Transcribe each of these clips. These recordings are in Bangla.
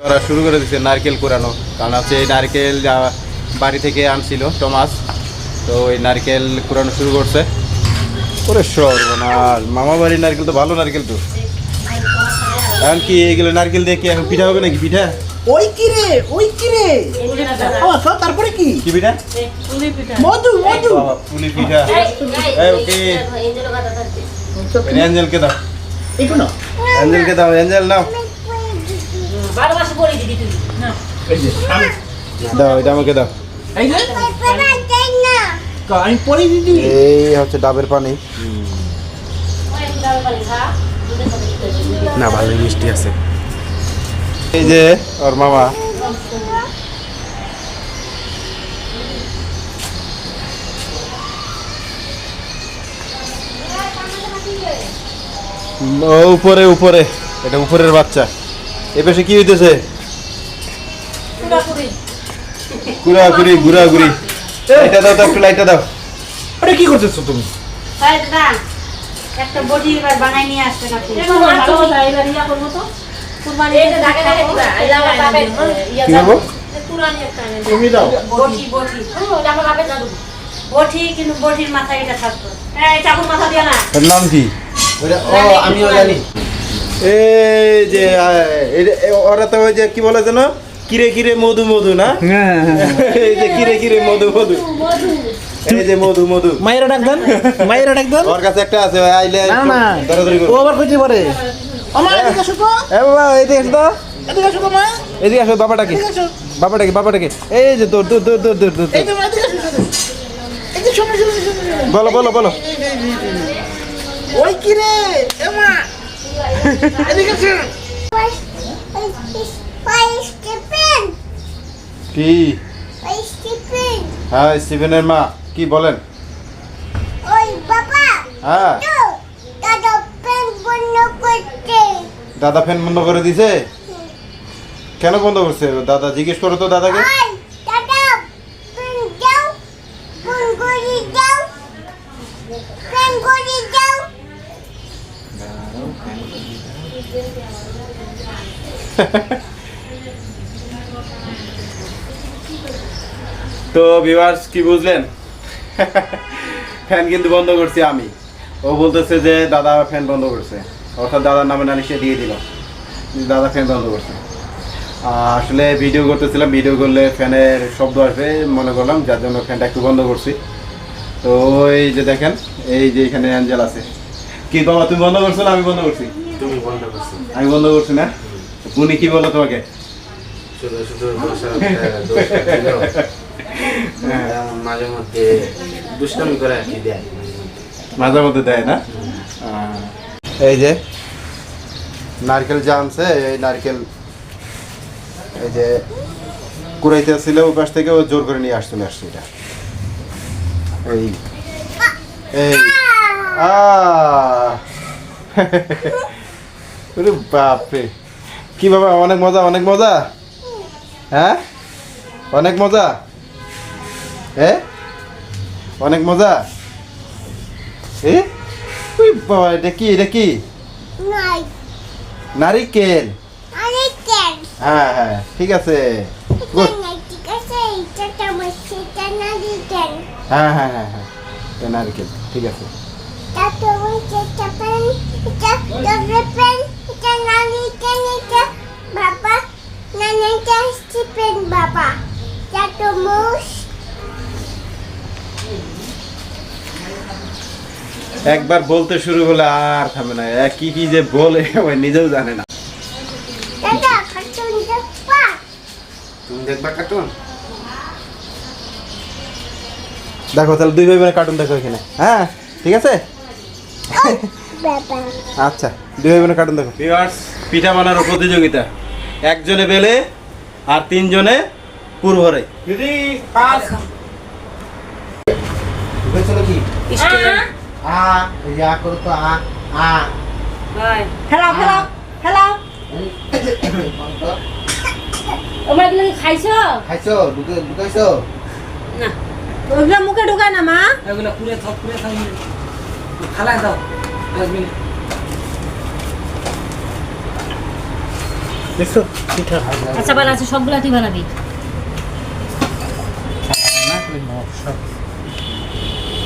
ওরা শুরু করে দিচ্ছে নারকেল কোরানো কারণ হচ্ছে এই নারকেল যা বাড়ি থেকে আনছিল টমাস তো ওই নারকেল কোরানো শুরু করছে ওরে সর্বনাশ মামা বাড়ির নারকেল তো ভালো নারকেল তো এখন কি এগুলো নারকেল দিয়ে কি এখন পিঠা হবে নাকি পিঠা ওই কি রে ওই কি রে তারপরে কি কি পিঠা মধু মধু পুলি পিঠা এই ওকে অ্যাঞ্জেলকে দাও দাও অ্যাঞ্জেল নাও এই যে দাও এটা আমাকে দাও। এই যে। আমি পরে দিদি এই হচ্ছে ডাবের পানি। না ভালোই মিষ্টি আছে। এই যে ওর মামা। ও উপরে উপরে। এটা উপরের বাচ্চা। এ পাশে কি হইতেছে? ঘুরাঘুরি। ঘুরাঘুরি লাইটটা দাও তো একটু লাইটটা দাও। আরে কি করতেছো তুমি? একটা বটি এবার বানাই নিয়ে আসতে কাকু কি করব তুমি দাও। বটি বটি। বটি কিন্তু বটির মাথায় এটা থাকতো এই চাকুর মাথা দিয়ে না। এর নাম কি? আমিও জানি। এই যে এটা- ওরা তো ওই যে কি বলে যেন? কিরে কিরে মধু মধু না? এই যে কিরে কিরে মধু মধু। এই যে মধু মধু। মায়েরা ডাক দেন মায়েরা ডাক দেন। ওর কাছে একটা আছে আইলে না না ও আবার কইতে পারে আমার এদিকে আসো এ বাবা এদিকে আসো মা। এদিকে আসো বাবাটাকে। বাবাটাকে বাবাটাকে। এই যে বলো বলো বলো। ওই কি রে এমা এদিকে আসো। কি? হ্যাঁ স্টিফেনের মা। কি বলেন? হ্যাঁ। দাদা ফ্যান বন্ধ করে দিছে? কেন বন্ধ করছে? দাদা জিজ্ঞেস করো তো দাদাকে। তো ভিউয়ার্স কি বুঝলেন? ফ্যান কিন্তু বন্ধ করছি আমি। ও বলতেছে যে দাদা ফ্যান বন্ধ করছে। অর্থাৎ দাদার নামে নালিশে দিয়ে দিল। দাদা ফ্যান বন্ধ করছে। আসলে ভিডিও করতেছিলাম ভিডিও করলে ফ্যানের শব্দ আসবে মনে করলাম যার জন্য ফ্যানটা একটু বন্ধ করছি। তো ওই যে দেখেন এই যে এখানে অ্যাঞ্জেল আছে। কি বাবা তুমি বন্ধ করছ না আমি বন্ধ করছি? তুমি বন্ধ করছ। আমি বন্ধ করছি না? উনি কি বলো তোমাকে? এমন মাঝে মধ্যে দুষ্টামি করে আর কি দেয়। মাঝে মধ্যে দেয় না? এই যে নারকেল যা আনছে এই নারকেল এই যে কুড়াইতে ছিল ওই পাশ থেকে ও জোর করে নিয়ে আসতে আসছে এটা। এই এই আহ! বাপরে কি বাবা অনেক মজা অনেক মজা? হ্যাঁ? অনেক মজা? হ্যাঁ? অনেক মজা? এ? ওই বাবা এটা কি? এটা কি? নারিকেল। হ্যাঁ হ্যাঁ ঠিক আছে। গুড। হ্যাঁ হ্যাঁ হ্যাঁ হ্যাঁ এটা নারিকেল ঠিক আছে। একবার বলতে শুরু হলে আর থামে না। কি কি যে বলে ওই নিজেও জানে না. তুমি দেখবা কার্টুন দেখো তাহলে দুই ভাই বোনের কার্টুন দেখো এখানে। হ্যাঁ ঠিক আছে? আচ্ছা দুই ভাই বোনের কার্টুন দেখো। ভিউয়ার্স পিঠা বানানোর প্রতিযোগিতা। একজনে বেলে আর তিনজনে পুর ভরে। দিদি পাঁচ কি? আ ইয়া করো তো আ আ। খেলাও খেলাও খেলাও। তোমরা এগুলো কি খাইছো খাইছো ঢুকে ঢুকাইছো না। ওগুলো মুখে ঢুকায় না মা? এগুলো পুরে থাক পুরে থাক খালায় দাও ডাস্টবিন দেখছ? পিঠা আচ্ছা বানাচ্ছি সবগুলা তুই বানাবি। না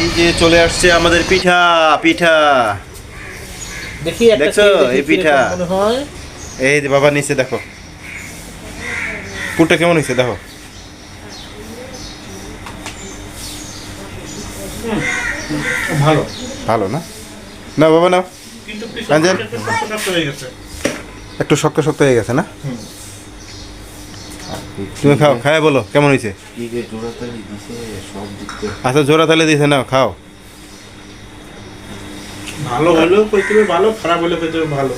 এই যে চলে আসছে আমাদের পিঠা পিঠা। দেখি দেখছ, এই পিঠা? এই যে বাবা নিচে দেখো। পুরটা কেমন হয়েছে দেখো। ভালো। ভালো না? না বাবা গেছে। একটু শক্ত শক্ত হয়ে গেছে না? তুমি খাও খায় বলো কেমন হয়েছে? কি যে জোড়াতালি দিছে সব দিক থেকে আচ্ছা জোড়া তালে দিয়েছে নাও খাও। ভালো হলেও কইতে ভালো খারাপ হলেও কইতে ভালো।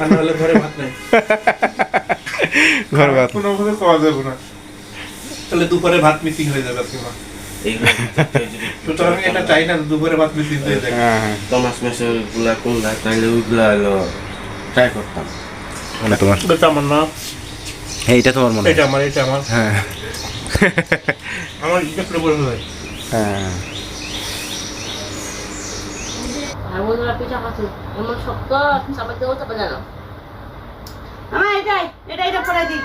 আর না হলে ঘরে ভাত নাই। ঘর ভাত কোনো ভাবে খাওয়া যাবে না। তাহলে দুপুরে ভাত মিসিং হয়ে যাবে আজকে মা এইগুলো সুতরাং এটা চাই না দুপুরে ভাত মিসিং হয়ে হ্যাঁ টমাস মেসেরগুলা কোনটা? তাইলে ওইগুলা ট্রাই করতাম। কোনটা তোমার। এটা আমার না হ্যাঁ এটা তোমার মনে এটা আমার এটা আমার। হ্যাঁ। আমার এটা করে বলে হয়। হ্যাঁ বন্ধুরা পারে এটা এটা পরে গেছে।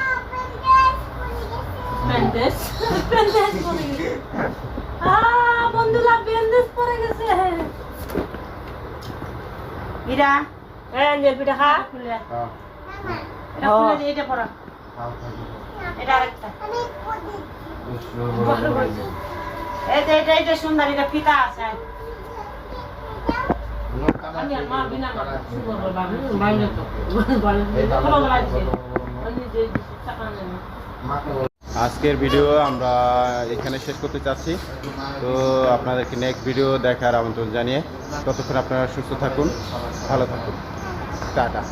গেছে। ইরা এই আঞ্জেল পিঠা খা। খুলে। এটা খুলে এটা পরা। এটা আরেকটা। এটা এটা এটা সুন্দর এটা ফিতা আছে। আমি আর মা বিনা মা সুন্দর বাবা বাইরে তো। ভালো লাগছে। আমি যে টাকা নেই আজকের ভিডিও আমরা এখানে শেষ করতে চাচ্ছি। তো আপনাদেরকে নেক্সট ভিডিও দেখার আমন্ত্রণ জানিয়ে ততক্ষণ আপনারা সুস্থ থাকুন ভালো থাকুন। টাটা।